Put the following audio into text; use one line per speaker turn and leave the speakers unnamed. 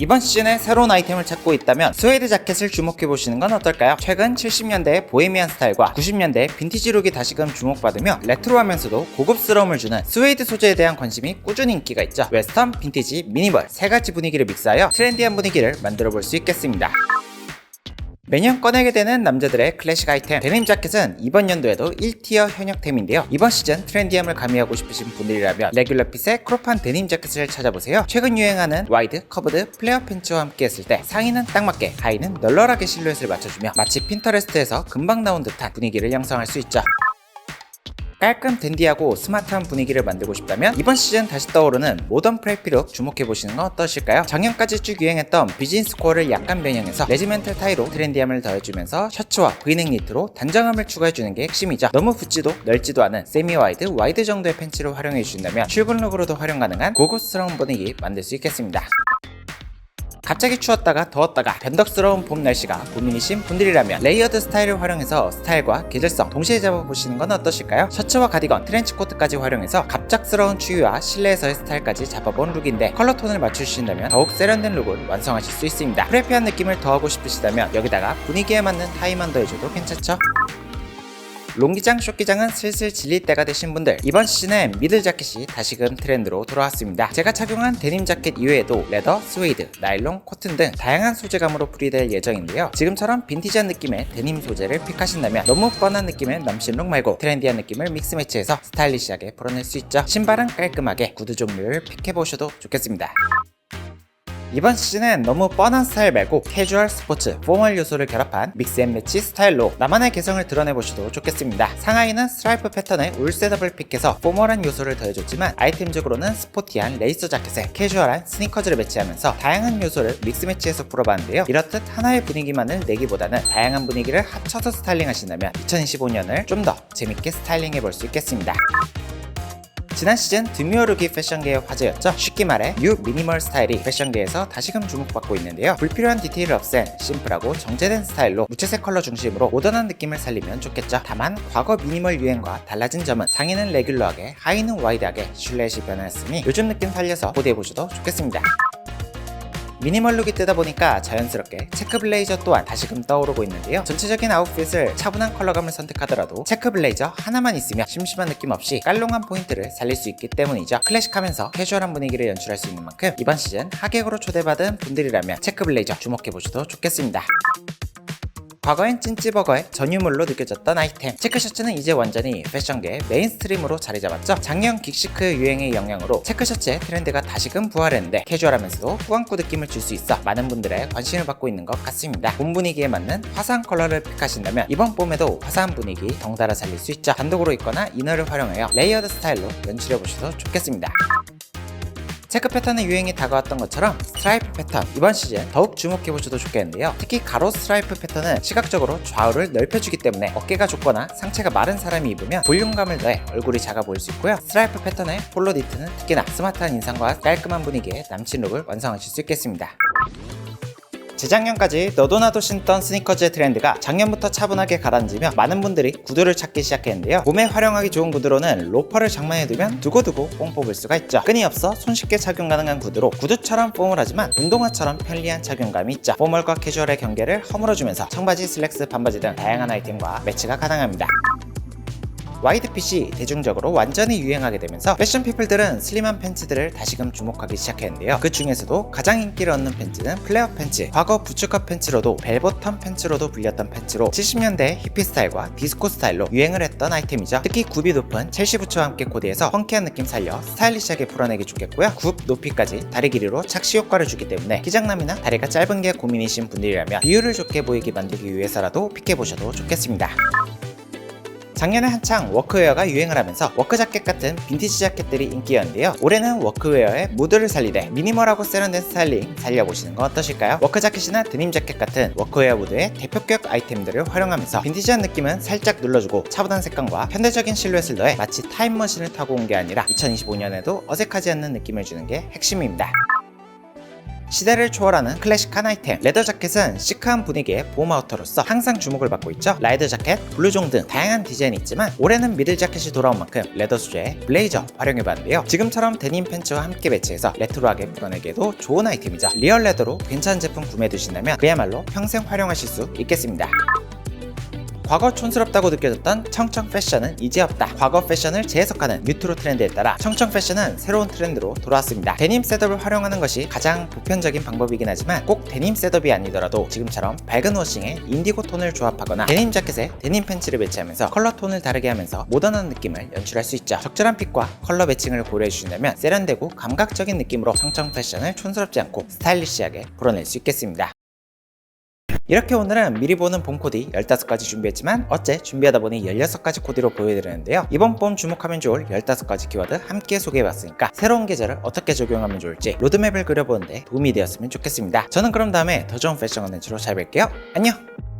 이번 시즌에 새로운 아이템을 찾고 있다면 스웨이드 자켓을 주목해보시는 건 어떨까요? 최근 70년대의 보헤미안 스타일과 90년대 빈티지 룩이 다시금 주목받으며 레트로하면서도 고급스러움을 주는 스웨이드 소재에 대한 관심이 꾸준히 인기가 있죠. 웨스턴, 빈티지, 미니멀 세 가지 분위기를 믹스하여 트렌디한 분위기를 만들어 볼 수 있겠습니다. 매년 꺼내게 되는 남자들의 클래식 아이템. 데님 자켓은 이번 연도에도 1티어 현역템인데요. 이번 시즌 트렌디함을 가미하고 싶으신 분들이라면 레귤러 핏의 크롭한 데님 자켓을 찾아보세요. 최근 유행하는 와이드, 커브드, 플레어 팬츠와 함께 했을 때 상의는 딱 맞게 하의는 널널하게 실루엣을 맞춰주며 마치 핀터레스트에서 금방 나온 듯한 분위기를 형성할 수 있죠 깔끔 댄디하고 스마트한 분위기를 만들고 싶다면 이번 시즌 다시 떠오르는 모던 프레피룩 주목해보시는 건 어떠실까요? 작년까지 쭉 유행했던 비즈니스 코어를 약간 변형해서 레지멘탈 타이로 트렌디함을 더해주면서 셔츠와 브이넥 니트로 단정함을 추가해주는 게 핵심이죠. 너무 붙지도 넓지도 않은 세미 와이드, 와이드 정도의 팬츠를 활용해주신다면 출근룩으로도 활용 가능한 고급스러운 분위기 만들 수 있겠습니다. 갑자기 추웠다가 더웠다가 변덕스러운 봄 날씨가 고민이신 분들이라면 레이어드 스타일을 활용해서 스타일과 계절성 동시에 잡아보시는 건 어떠실까요? 셔츠와 가디건, 트렌치코트까지 활용해서 갑작스러운 추위와 실내에서의 스타일까지 잡아본 룩인데 컬러 톤을 맞추신다면 더욱 세련된 룩을 완성하실 수 있습니다. 프레피한 느낌을 더하고 싶으시다면 여기다가 분위기에 맞는 타이만 더해줘도 괜찮죠? 롱기장, 쇼기장은 슬슬 질릴 때가 되신 분들 이번 시즌엔 미들 자켓이 다시금 트렌드로 돌아왔습니다. 제가 착용한 데님 자켓 이외에도 레더, 스웨이드, 나일론, 코튼 등 다양한 소재감으로 풀이될 예정인데요. 지금처럼 빈티지한 느낌의 데님 소재를 픽하신다면 너무 뻔한 느낌의 남신 룩 말고 트렌디한 느낌을 믹스 매치해서 스타일리시하게 풀어낼 수 있죠. 신발은 깔끔하게 구두 종류를 픽해보셔도 좋겠습니다. 이번 시즌은 너무 뻔한 스타일 말고 캐주얼, 스포츠, 포멀 요소를 결합한 믹스앤매치 스타일로 나만의 개성을 드러내보셔도 좋겠습니다. 상하이는 스트라이프 패턴의 울 셋업을 픽해서 포멀한 요소를 더해줬지만 아이템적으로는 스포티한 레이서 자켓에 캐주얼한 스니커즈를 매치하면서 다양한 요소를 믹스매치해서 풀어봤는데요. 이렇듯 하나의 분위기만을 내기보다는 다양한 분위기를 합쳐서 스타일링 하신다면 2025년을 좀 더 재밌게 스타일링 해볼 수 있겠습니다. 지난 시즌 드뮤어룩이 패션계의 화제였죠. 쉽게 말해 뉴 미니멀 스타일이 패션계에서 다시금 주목받고 있는데요. 불필요한 디테일을 없앤 심플하고 정제된 스타일로 무채색 컬러 중심으로 모던한 느낌을 살리면 좋겠죠. 다만 과거 미니멀 유행과 달라진 점은 상의는 레귤러하게 하의는 와이드하게 실루엣이 변했으니 요즘 느낌 살려서 보드해보셔도 좋겠습니다. 미니멀 룩이 뜨다 보니까 자연스럽게 체크 블레이저 또한 다시금 떠오르고 있는데요. 전체적인 아웃핏을 차분한 컬러감을 선택하더라도 체크 블레이저 하나만 있으면 심심한 느낌 없이 깔롱한 포인트를 살릴 수 있기 때문이죠. 클래식하면서 캐주얼한 분위기를 연출할 수 있는 만큼 이번 시즌 하객으로 초대받은 분들이라면 체크 블레이저 주목해보셔도 좋겠습니다. 과거엔 찐찌버거의 전유물로 느껴졌던 아이템. 체크셔츠는 이제 완전히 패션계의 메인스트림으로 자리 잡았죠. 작년 긱시크 유행의 영향으로 체크셔츠의 트렌드가 다시금 부활했는데 캐주얼하면서도 꾸안꾸 느낌을 줄 수 있어 많은 분들의 관심을 받고 있는 것 같습니다. 봄 분위기에 맞는 화사한 컬러를 픽하신다면 이번 봄에도 화사한 분위기 덩달아 살릴 수 있죠. 단독으로 입거나 이너를 활용하여 레이어드 스타일로 연출해보셔도 좋겠습니다 체크 패턴의 유행이 다가왔던 것처럼 스트라이프 패턴 이번 시즌 더욱 주목해보셔도 좋겠는데요. 특히 가로 스트라이프 패턴은 시각적으로 좌우를 넓혀주기 때문에 어깨가 좁거나 상체가 마른 사람이 입으면 볼륨감을 더해 얼굴이 작아 보일 수 있고요. 스트라이프 패턴의 폴로 니트는 특히나 스마트한 인상과 깔끔한 분위기의 남친 룩을 완성하실 수 있겠습니다 재작년까지 너도 나도 신던 스니커즈의 트렌드가 작년부터 차분하게 가라앉으며 많은 분들이 구두를 찾기 시작했는데요. 봄에 활용하기 좋은 구두로는 로퍼를 장만해두면 두고두고 뽕 뽑을 수가 있죠. 끈이 없어 손쉽게 착용 가능한 구두로 구두처럼 포멀하지만 운동화처럼 편리한 착용감이 있죠. 포멀과 캐주얼의 경계를 허물어주면서 청바지, 슬랙스, 반바지 등 다양한 아이템과 매치가 가능합니다. 와이드핏이 대중적으로 완전히 유행하게 되면서 패션 피플들은 슬림한 팬츠들을 다시금 주목하기 시작했는데요. 그 중에서도 가장 인기를 얻는 팬츠는 플레어 팬츠. 과거 부츠컷 팬츠로도 벨버텀 팬츠로도 불렸던 팬츠로 70년대 히피 스타일과 디스코 스타일로 유행을 했던 아이템이죠. 특히 굽이 높은 첼시 부츠와 함께 코디해서 펑키한 느낌 살려 스타일리시하게 풀어내기 좋겠고요. 굽 높이까지 다리 길이로 착시 효과를 주기 때문에 기장남이나 다리가 짧은 게 고민이신 분들이라면 비율을 좋게 보이게 만들기 위해서라도 픽해보셔도 좋겠습니다. 작년에 한창 워크웨어가 유행을 하면서 워크 자켓 같은 빈티지 자켓들이 인기였는데요. 올해는 워크웨어의 무드를 살리되 미니멀하고 세련된 스타일링 살려보시는 건 어떠실까요? 워크 자켓이나 데님 자켓 같은 워크웨어 무드의 대표격 아이템들을 활용하면서 빈티지한 느낌은 살짝 눌러주고 차분한 색감과 현대적인 실루엣을 더해 마치 타임머신을 타고 온 게 아니라 2025년에도 어색하지 않는 느낌을 주는 게 핵심입니다. 시대를 초월하는 클래식한 아이템. 레더 자켓은 시크한 분위기의 봄 아우터로서 항상 주목을 받고 있죠. 라이더 자켓, 블루종 등 다양한 디자인이 있지만 올해는 미들 자켓이 돌아온 만큼 레더 소재의 블레이저 활용해봤는데요. 지금처럼 데님 팬츠와 함께 매치해서 레트로하게 풀어내기에도 좋은 아이템이죠. 리얼 레더로 괜찮은 제품 구매해두신다면 그야말로 평생 활용하실 수 있겠습니다 과거 촌스럽다고 느껴졌던 청청 패션은 이제 없다. 과거 패션을 재해석하는 뉴트로 트렌드에 따라 청청 패션은 새로운 트렌드로 돌아왔습니다. 데님 셋업을 활용하는 것이 가장 보편적인 방법이긴 하지만 꼭 데님 셋업이 아니더라도 지금처럼 밝은 워싱에 인디고 톤을 조합하거나 데님 자켓에 데님 팬츠를 매치하면서 컬러 톤을 다르게 하면서 모던한 느낌을 연출할 수 있죠. 적절한 핏과 컬러 매칭을 고려해 주신다면 세련되고 감각적인 느낌으로 청청 패션을 촌스럽지 않고 스타일리시하게 풀어낼 수 있겠습니다. 이렇게 오늘은 미리 보는 봄 코디 15가지 준비했지만 어째 준비하다 보니 16가지 코디로 보여드리는데요. 이번 봄 주목하면 좋을 15가지 키워드 함께 소개해봤으니까 새로운 계절을 어떻게 적용하면 좋을지 로드맵을 그려보는데 도움이 되었으면 좋겠습니다. 저는 그럼 다음에 더 좋은 패션 컨텐츠로 찾아뵐게요. 안녕!